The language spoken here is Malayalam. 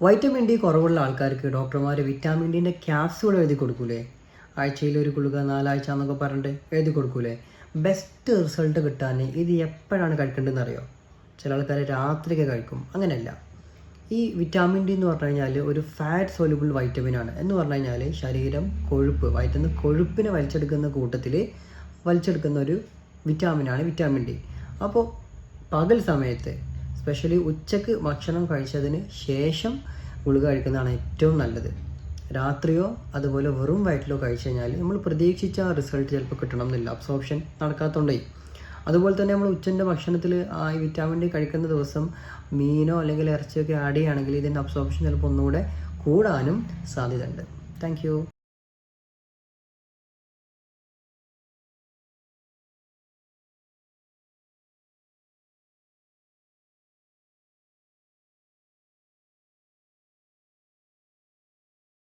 വൈറ്റമിൻ ഡി കുറവുള്ള ആൾക്കാർക്ക് ഡോക്ടർമാർ വിറ്റാമിൻ ഡിന്റെ ക്യാപ്സ്യൂൾ എഴുതി കൊടുക്കൂലേ? ആഴ്ചയിൽ ഒരു കുളുക നാലാഴ്ച എന്നൊക്കെ പറഞ്ഞിട്ട് എഴുതി കൊടുക്കൂലേ? ബെസ്റ്റ് റിസൾട്ട് കിട്ടാൻ ഇത് എപ്പോഴാണ് കഴിക്കേണ്ടതെന്ന് അറിയോ? ചില ആൾക്കാർ രാത്രിയൊക്കെ കഴിക്കും. അങ്ങനെയല്ല. ഈ വിറ്റാമിൻ ഡി എന്ന് പറഞ്ഞു കഴിഞ്ഞാൽ ഒരു ഫാറ്റ് സോലുബിൾ വൈറ്റമിൻ ആണ്. എന്ന് പറഞ്ഞു കഴിഞ്ഞാൽ ശരീരം കൊഴുപ്പ് വയറ്റുന്ന കൊഴുപ്പിനെ വലിച്ചെടുക്കുന്ന കൂട്ടത്തിൽ വലിച്ചെടുക്കുന്ന ഒരു വിറ്റാമിനാണ് വിറ്റാമിൻ ഡി അപ്പോൾ പകൽ സമയത്ത് സ്പെഷ്യലി ഉച്ചയ്ക്ക് ഭക്ഷണം കഴിച്ചതിന് ശേഷം ഗുളിക കഴിക്കുന്നതാണ് ഏറ്റവും നല്ലത്. രാത്രിയോ അതുപോലെ വെറും വയറ്റിലോ കഴിച്ചു കഴിഞ്ഞാൽ നമ്മൾ പ്രതീക്ഷിച്ച റിസൾട്ട് ചിലപ്പോൾ കിട്ടണം എന്നില്ല അബ്സോർപ്ഷൻ നടക്കാത്തതുകൊണ്ടേ അതുപോലെ തന്നെ നമ്മൾ ഉച്ചന്റെ ഭക്ഷണത്തിൽ ആ ഈ വിറ്റാമിൻ ഡി കഴിക്കുന്ന ദിവസം മീനോ അല്ലെങ്കിൽ ഇറച്ചിയൊക്കെ ആഡ് ചെയ്യുകയാണെങ്കിൽ ഇതിന്റെ അബ്സോർപ്ഷൻ ചിലപ്പോൾ ഒന്നുകൂടെ കൂടാനും സാധ്യതയുണ്ട്. താങ്ക്